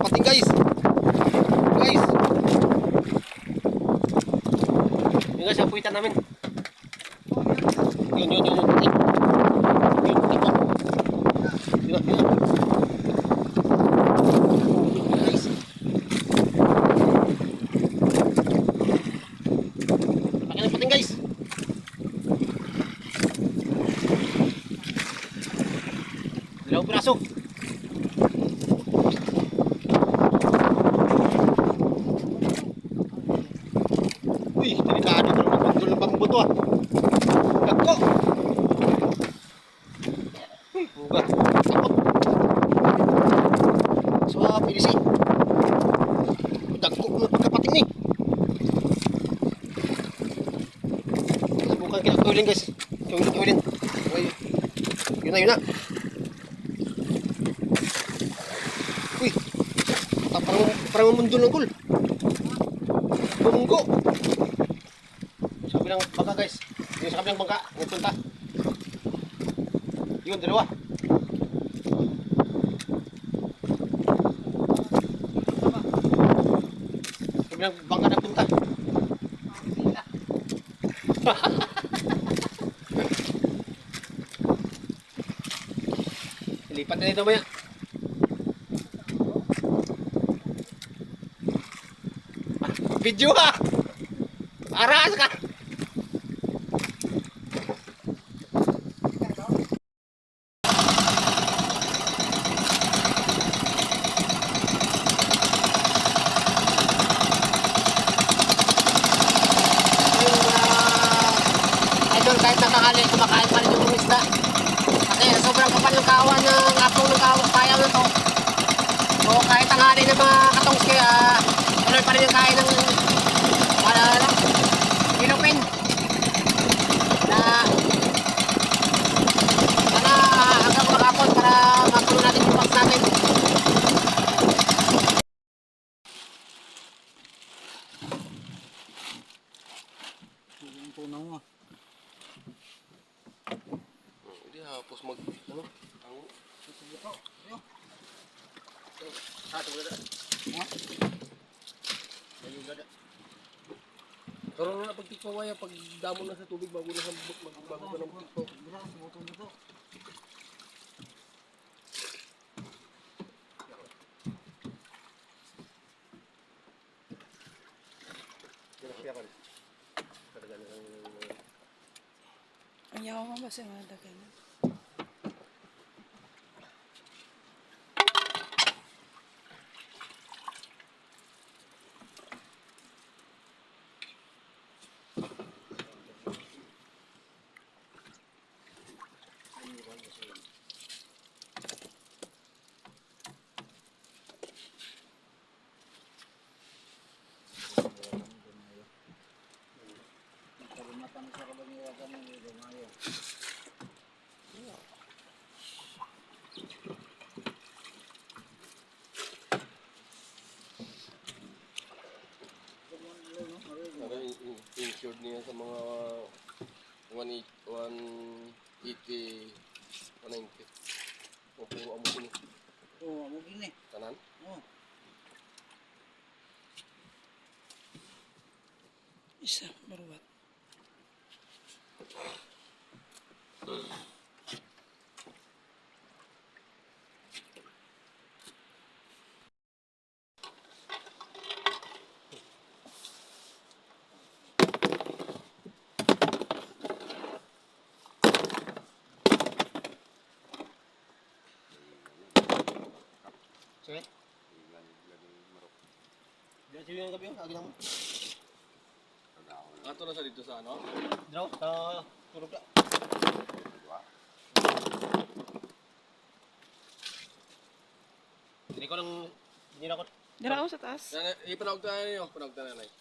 Pating guys. Guys. Yung guys, ang puwitan namin. Yun, yun, yun. Yun, yun. Yun, yun. Guys. Dalawang piraso. Uy, delikado ito naman. Pagdul ng bagong buto ah. Nagko. Uy, buga. Takot. So, ah, pilisi. Dagko ng pagkapating ni. Kawilin guys. Kawilin, kawilin. Uy. Yun na, yun na. Uy. Parang, parang mundo ng gul. Bumunggo. Sa kabilang bangka guys. Yung sa kabilang bangka. Nagpunta. Yun, dalawa. Kabilang bangka nagpunta. Lipat na dito maya. Video ka! Aras ka! Idol, kahit nakakali, kumakain pa rin yung isda. Kasi sobrang kapal ng kawa ng apong ng kawa, kaya na to. So kahit tanghali ng mga katongs kaya, tuloy pa rin yung kain ng wala na lang. Pilupin. Na sana hanggang makapon para mapuno natin yung box natin. Yung tunaw mo. Hindi hapos mag ano? Ang Ito, Karon na pagtikpo waya pag damo na sa tubig bago na sa buk mag bago ka ng na lang Ang yawa mo ba sa mga dagan? Kalimatan sa kabangiwasan ng Lumayo. Para insured niya sa mga Sila yung gabi yung agad mo. Ato na sa dito sa ano? Draw, sa turog ka. Hindi ko lang, hindi na ako. Dara ako sa taas. Ipanawag tayo yun. Panawag tayo na. Panawag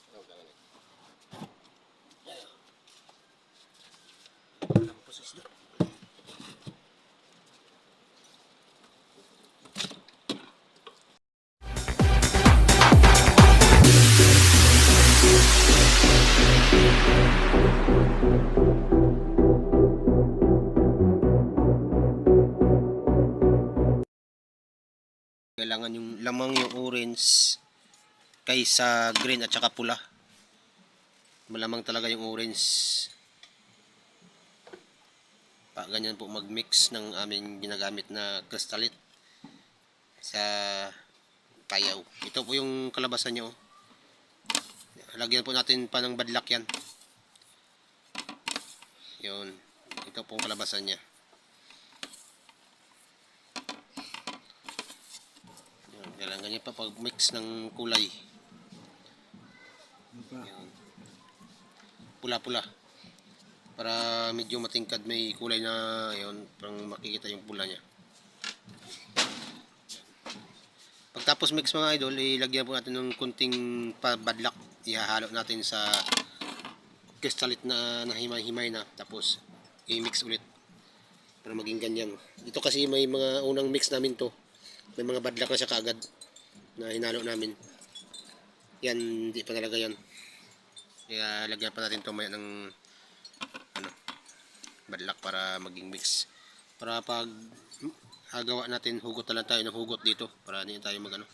Kailangan yung lamang yung orange kaysa green at saka pula. Malamang talaga yung orange. Pa, ganyan po mag-mix ng aming ginagamit na crystalite sa payaw. Ito po yung kalabasan nyo. Lagyan po natin pa ng badlak yan. Yun. Ito pong kalabasan niya. Yun. Kailangan ganyan pa pag mix ng kulay. Ano. Pula-pula. Para medyo matingkad may kulay na yun. Parang makikita yung pula niya. Pagtapos mix mga idol, ilagyan po natin ng kunting pabadlak. Ihahalo natin sa kristalit na nahimay-himay na. Tapos i-mix ulit. Para maging ganyan. Ito kasi may mga unang mix namin to. May mga badlak na siya kaagad na hinalo namin. Yan, hindi pa talaga yan. Kaya lagyan pa natin to maya ng ano, badlak para maging mix. Para pag agawa natin, hugot na tayo ng hugot dito para hindi tayo mag ano.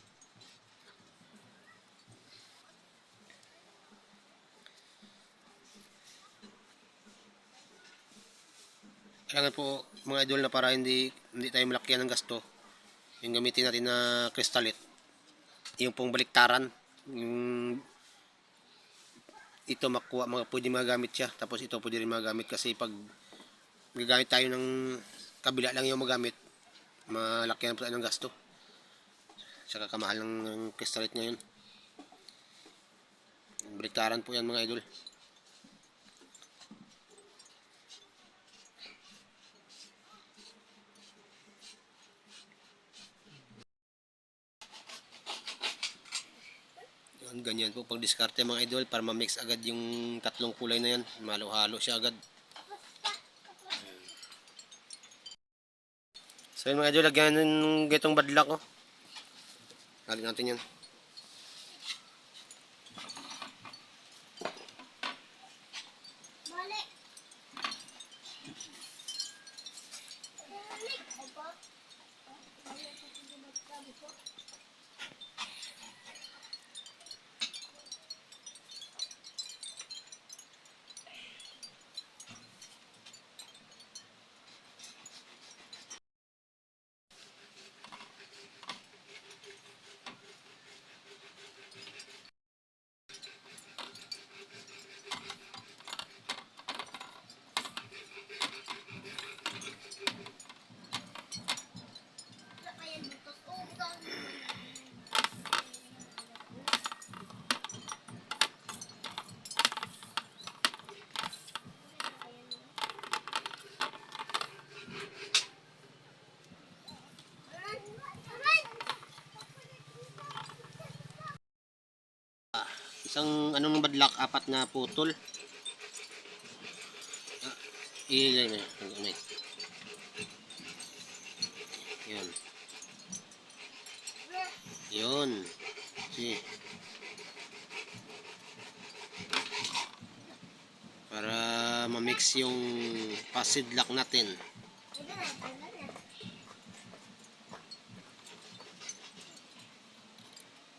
Kailangan po mga idol na para hindi hindi tayo malakyan ng gasto. Yung gamitin natin na kristalit. Yung pong baliktaran. Yung ito makuha, mga, pwede magamit siya. Tapos ito pwede rin magamit kasi pag gagamit tayo ng kabila lang yung magamit, malaki po tayo ng gasto. Saka kamahal ng, ng ngayon. Baliktaran po yan mga idol. Ganyan po pag diskarte mga idol para ma-mix agad yung tatlong kulay na yan. Malo-halo siya agad. So yun mga idol, lagyan ng getong badlak oh. Lagyan natin yan. Isang anong badlak, apat na putol. Ah, yan. Hanggang may. Yun. Yun. Si. Para ma-mix yung pasidlak natin.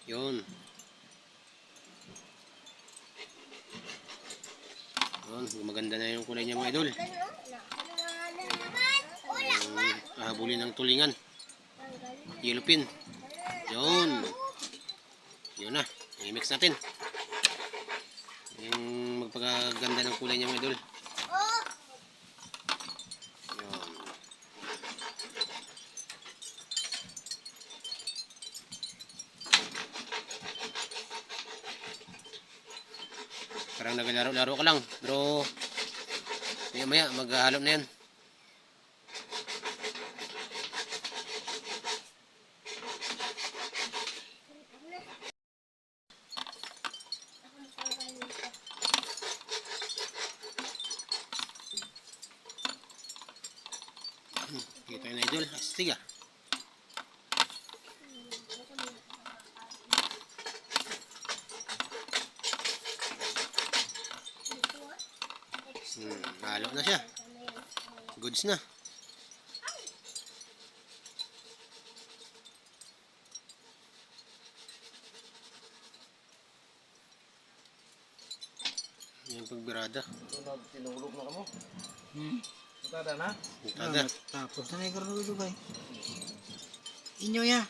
Yun. Yun, maganda na yung kulay niya mga idol. Kahabulin ng tulingan. Yellow pin. Yun. Yun na. I-mix natin. Yung magpagaganda ng kulay niya mga idol. Yun. Parang naglalaro-laro ka lang. Pero maya maya maghahalo na yan. Hmm, Kita na idol. Astig ah. Halo na siya. Goods na. Yan pagbirada. Tinulog na kamo. Hmm. Tada na? Tada. Tapos na yung karulog. Inyo ya.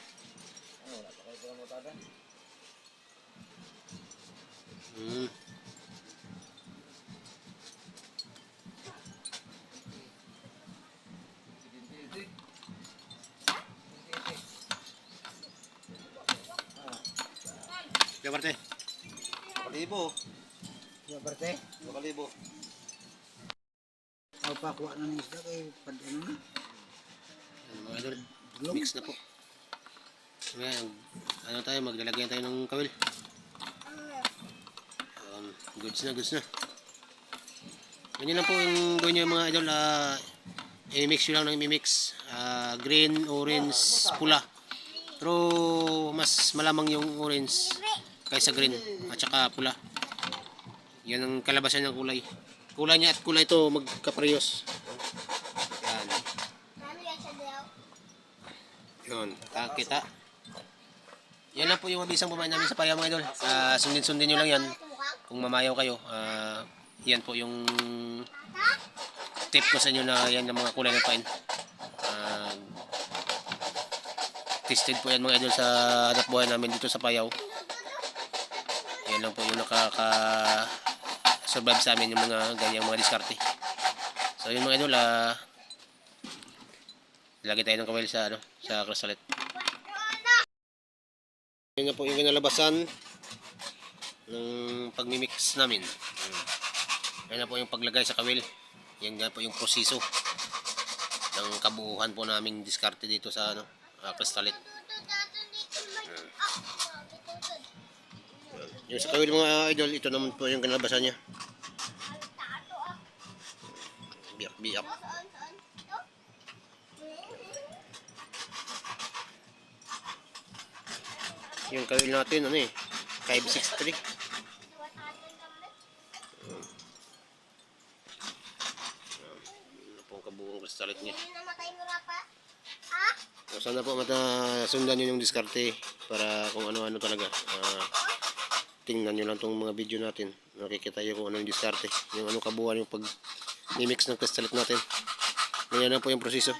Kalibo. Ya berte. Kalibo. Aw pa kuha na ng isda kay pad ano na. Mga idol? Mix na po. Ngayon, ano tayo, maglalagyan tayo ng kawil. Um, goods na, goods na. Ganyan lang po yung gawin nyo mga idol. ah i-mix nyo lang ng i-mix. Ah, green, orange, pula. Pero mas malamang yung orange kaysa green at saka pula. Yan ang kalabasan ng kulay. Kulay niya at kulay ito magkaparehos. Yan. Yun, kita. Yan lang po yung mabisang pumain namin sa paya mga idol. Ah, sundin-sundin nyo lang yan. Kung mamayaw kayo, ah, yan po yung tip ko sa inyo na yan ang mga kulay ng pain. Ah, tested po yan mga idol sa hanap buhay namin dito sa payaw. Yan lang po yung nakaka survive sa amin yung mga ganyang mga diskarte. So yun mga idol, ah, lagay tayo ng kawil sa ano, sa krasalet. Yun na po yung kinalabasan ng pagmimix namin. Yan na po yung paglagay sa kawil. Yan nga po yung proseso ng kabuuhan po naming diskarte dito sa ano, uh, krasalet. Yung sa kawil mga idol, ito naman po yung kinalabasan niya. Biyak-biyak. Yung kawil natin, ano eh, 563. Ano kabuong kristalit niya. So, sana po mata sundan nyo yung diskarte para kung ano-ano talaga. Ah, tingnan nyo lang tong mga video natin. Nakikita nyo kung ano yung diskarte. Yung ano kabuuan yung pag mimix ng kristalit natin. Ganyan na po yung proseso.